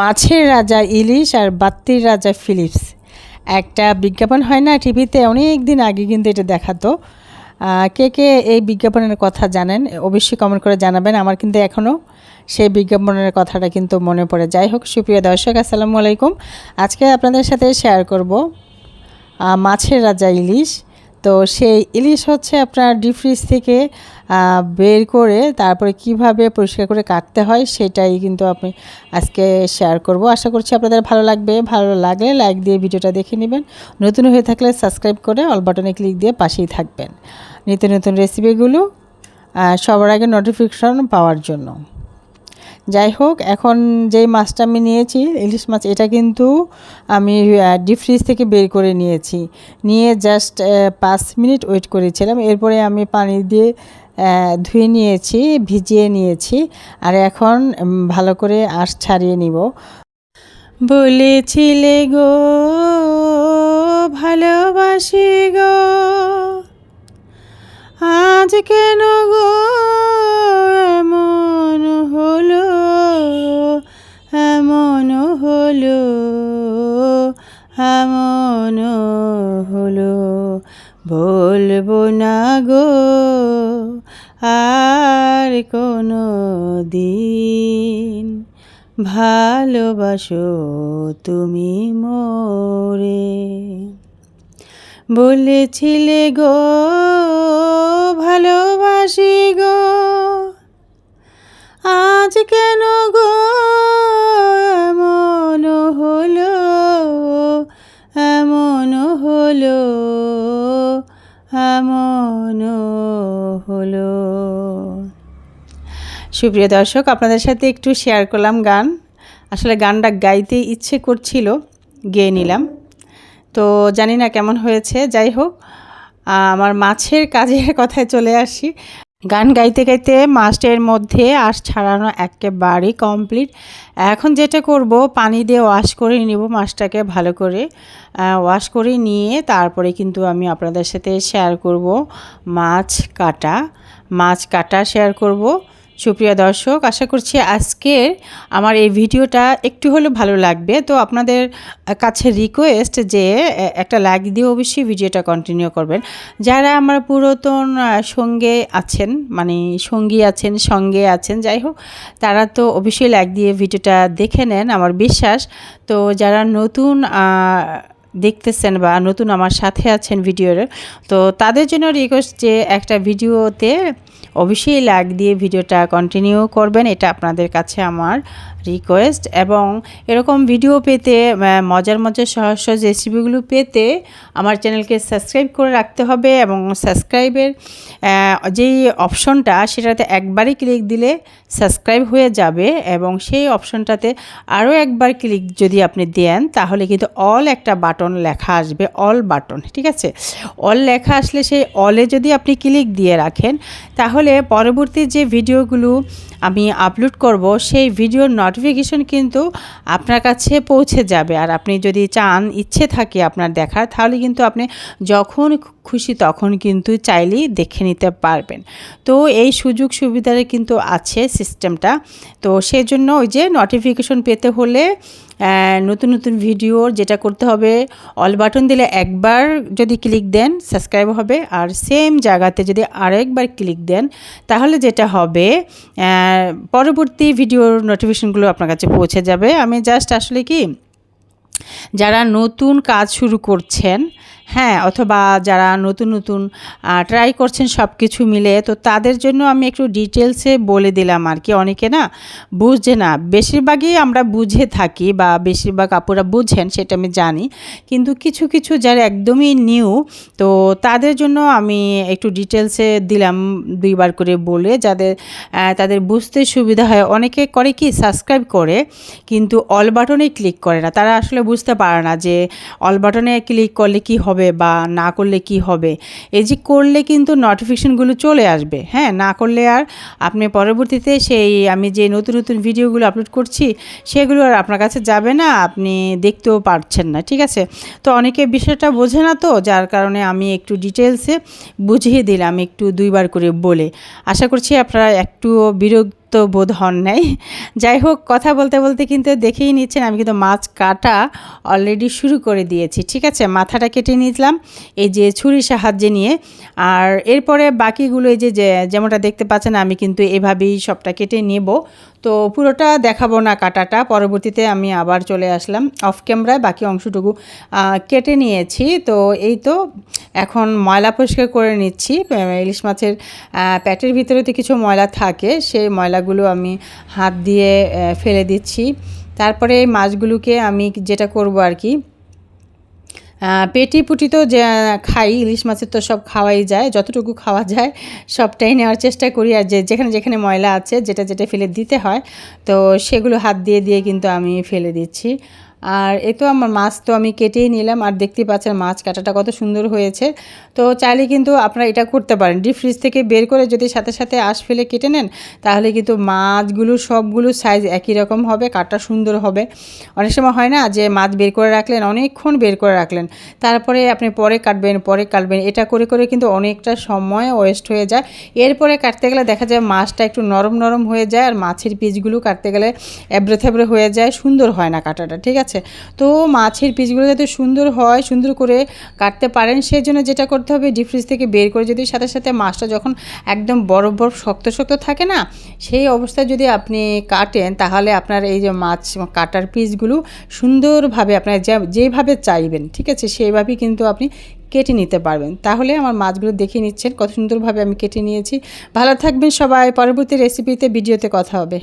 মাছের রাজা ইলিশ আর বাত্তির রাজা ফিলিপস। একটা বিজ্ঞাপন হয় না টিভিতে, অনেক দিন আগে কিন্তু এটা দেখাতো। কে কে এই বিজ্ঞাপনের কথা জানেন, অবশ্যই কমেন্ট করে জানাবেন। আমার কিন্তু এখনও সেই বিজ্ঞাপনের কথাটা কিন্তু মনে পড়ে। যাই হোক, সুপ্রিয় দর্শক, আসসালামু আলাইকুম। আজকে আপনাদের সাথে শেয়ার করব মাছের রাজা ইলিশ। তো সেই ইলিশ হচ্ছে আপনার ডিপ ফ্রিজ থেকে বের করে তারপরে কীভাবে পরিষ্কার করে কাটতে হয় সেটাই কিন্তু আপনি আজকে শেয়ার করব। আশা করছি আপনাদের ভালো লাগবে। ভালো লাগলে লাইক দিয়ে ভিডিওটা দেখে নেবেন। নতুন হয়ে থাকলে সাবস্ক্রাইব করে অল বাটনে ক্লিক দিয়ে পাশেই থাকবেন। নিত্য নতুন রেসিপিগুলো সবার আগে নোটিফিকেশন পাওয়ার জন্য। যাই হোক এখন যেই মাছটা আমি নিয়েছি, ইলিশ মাছ, এটা কিন্তু আমি ডিপ ফ্রিজ থেকে বের করে নিয়েছি। নিয়ে জাস্ট পাঁচ মিনিট ওয়েট করেছিলাম। এরপরে আমি পানি দিয়ে ধুয়ে নিয়েছি, ভিজিয়ে নিয়েছি। আর এখন ভালো করে আঁশ ছাড়িয়ে নিব। বলেছিলে গো, ভালোবাসি গো, আজ কেন গো এমন হলো এমন হলো, বলব না গো আর কোনো দিন। ভালোবাসো তুমি মোরে। বলেছিলে গো, ভালোবাসি গো সুপ্রিয় দর্শক, আপনাদের সাথে একটু শেয়ার করলাম গান। আসলে গানটা গাইতে ইচ্ছে করছিল, গেয়ে নিলাম। তো জানি না কেমন হয়েছে, যাই হোক আমার মাছের কাজের কথায় চলে আসি। গান গাইতে গাইতে মাছটার মধ্যে আঁশ ছাড়ানো একেবারেই কমপ্লিট এখন যেটা করব, পানি দিয়ে ওয়াশ করে নিব মাছটাকে ভালো করে। ওয়াশ করে নিয়ে তারপরে কিন্তু আমি আপনাদের সাথে শেয়ার করব মাছ কাটা। মাছ কাটা শেয়ার করব। সুপ্রিয় দর্শক, আশা করছি আজকের আমার এই ভিডিওটা একটু হলেও ভালো লাগবে। তো আপনাদের কাছে রিকোয়েস্ট যে একটা লাইক দিয়ে অবশ্যই ভিডিওটা কন্টিনিউ করবেন। যারা আমার পুরাতন সঙ্গে আছেন মানে সঙ্গী আছেন, সঙ্গে আছেন, যাই হোক, তারা তো অবশ্যই লাইক দিয়ে ভিডিওটা দেখে নেন, আমার বিশ্বাস। তো যারা নতুন দেখতেছেন বা নতুন আমার সাথে আছেন ভিডিওর, তো তাদের জন্য রিকোয়েস্ট যে, একটা ভিডিওতে অবশ্যই লাইক দিয়ে ভিডিওটা কন্টিনিউ করবেন এটা আপনাদের কাছে আমার রিকোয়েস্ট এবং এরকম ভিডিও পেতে মজার মজার সহজ সহজ রেসিপিগুলো পেতে আমার চ্যানেলকে সাবস্ক্রাইব করে রাখতে হবে এবং সাবস্ক্রাইবের যেই অপশনটা সেটাতে একবারই ক্লিক দিলে সাবস্ক্রাইব হয়ে যাবে এবং সেই অপশনটাতে আরও একবার ক্লিক যদি আপনি দেন তাহলে কিন্তু অল একটা বাটন লেখা আসবে অল বাটন ঠিক আছে? অল লেখা আসলে সেই অলে যদি আপনি ক্লিক দিয়ে রাখেন তাহলে পরবর্তী যে ভিডিওগুলো আমি আপলোড করব, সেই ভিডিওর নোটিফিকেশন কিন্তু আপনার কাছে পৌঁছে যাবে। আর আপনি যদি চান, ইচ্ছে থাকে আপনার দেখার, তাহলে কিন্তু আপনি যখন খুশি তখন কিন্তু চাইলেই দেখে নিতে পারবেন। তো এই সুযোগ সুবিধাটা কিন্তু আছে সিস্টেমটা তো সেজন্য ওই যে নোটিফিকেশন পেতে হলে নতুন নতুন ভিডিওর যেটা করতে হবে অল বাটন দিলে একবার যদি ক্লিক দেন সাবস্ক্রাইব হবে। আর সেম জায়গাতে যদি আরেকবার ক্লিক দেন, তাহলে যেটা হবে পরবর্তী ভিডিওর নোটিফিকেশনগুলো আপনার কাছে পৌঁছে যাবে। আমি জাস্ট আসলে কি, যারা নতুন কাজ শুরু করছেন হ্যাঁ অথবা যারা নতুন নতুন ট্রাই করছেন সব কিছু মিলে, তো তাদের জন্য আমি একটু ডিটেলসে বলে দিলাম আর কি। অনেকে না বুঝছে না, বেশিরভাগই আমরা বুঝে থাকি বা বেশিরভাগ আপুরা বুঝেন, সেটা আমি জানি। কিন্তু কিছু কিছু যারা একদমই নিউ তো তাদের জন্য আমি একটু ডিটেলসে দিলাম, দুইবার করে বলে, যাদের তাদের বুঝতে সুবিধা হয়। অনেকে করে কি সাবস্ক্রাইব করে, কিন্তু অল বাটনে ক্লিক করে না। তারা আসলে বুঝতে পারে না যে অল বাটনে ক্লিক করলে কি হবে বা না করলে কি হবে? এই যে করলে কিন্তু নোটিফিকেশনগুলো চলে আসবে। হ্যাঁ না করলে আর আপনি পরবর্তীতে সেই আমি যে নতুন নতুন ভিডিওগুলো আপলোড করছি, সেগুলো আর আপনার কাছে যাবে না, আপনি দেখতেও পারছেন না, ঠিক আছে? তো অনেকে বিষয়টা বোঝে না তো, যার কারণে আমি একটু ডিটেলসে বুঝিয়ে দিলাম, একটু দুইবার করে বলে। আশা করছি আপনারা একটু বিরক্ত বোধ হন নাই। যাই হোক, কথা বলতে বলতে কিন্তু দেখেই নিচ্ছেন, আমি কিন্তু মাছ কাটা অলরেডি শুরু করে দিয়েছি, ঠিক আছে? মাথাটা কেটে নিয়েছিলাম, এই যে ছুরির সাহায্যে নিয়ে। আর এরপরে বাকিগুলো, এই যে- যেমনটা দেখতে পাচ্ছেন, আমি কিন্তু এভাবেই সবটা কেটে নেব। তো পুরোটা দেখাবো না কাটাটা, পরবর্তীতে আমি আবার চলে আসলাম অফ ক্যামেরায় বাকি অংশটুকু কেটে নিয়েছি। তো এই তো এখন ময়লা পরিষ্কার করে নিচ্ছি। ইলিশ মাছের প্যাটের ভিতরে তো কিছু ময়লা থাকে, সেই ময়লাগুলো আমি হাত দিয়ে ফেলে দিচ্ছি। তারপরে মাছগুলোকে আমি যেটা করব আর কি পেটি পুটি তো যে খাই, ইলিশ মাছের তো সব খাওয়াই যায়, যতটুকু খাওয়া যায় সবটাই নেওয়ার চেষ্টা করি। আর যে, যেখানে যেখানে ময়লা আছে, যেটা যেটা ফেলে দিতে হয়, তো সেগুলো হাত দিয়ে দিয়ে কিন্তু আমি ফেলে দিচ্ছি। আর এ তো আমার মাছ তো আমি কেটেই নিলাম, আর দেখতেই পাচ্ছেন মাছ কাটাটা কত সুন্দর হয়েছে। তো চাইলে কিন্তু আপনারা এটা করতে পারেন। ডিপ ফ্রিজ থেকে বের করে যদি সাথে সাথে আঁশ ফেলে কেটে নেন, তাহলে কিন্তু মাছগুলো সবগুলো সাইজ একই রকম হবে কাটা সুন্দর হবে। অনেক সময় হয় না যে মাছ বের করে রাখলেন, অনেকক্ষণ বের করে রাখলেন, তারপরে আপনি পরে কাটবেন পরে কাটবেন। এটা করে করে কিন্তু অনেকটা সময় ওয়েস্ট হয়ে যায়। এরপরে কাটতে গেলে দেখা যায় মাছটা একটু নরম নরম হয়ে যায়, আর মাছের পিসগুলো কাটতে গেলে এবড়ে থেবড়ে হয়ে যায়, সুন্দর হয় না কাটাটা, ঠিক আছে? তো মাছের পিসগুলো যাতে সুন্দর হয়, সুন্দর করে কাটতে পারেন সেই জন্য যেটা করতে হবে, ডিপ ফ্রিজ থেকে বের করে যদি সাথে সাথে মাছটা যখন একদম বরফ বরফ শক্ত শক্ত থাকে না, সেই অবস্থায় যদি আপনি কাটেন, তাহলে আপনার এই যে মাছ কাটার পিসগুলো সুন্দরভাবে আপনার যেভাবে চাইবেন, ঠিক আছে সেইভাবেই কিন্তু আপনি কেটে নিতে পারবেন। তাহলে আমার মাছগুলো দেখে নিচ্ছেন, কত সুন্দরভাবে আমি কেটে নিয়েছি। ভালো থাকবেন সবাই, পরবর্তী রেসিপিতে ভিডিওতে কথা হবে।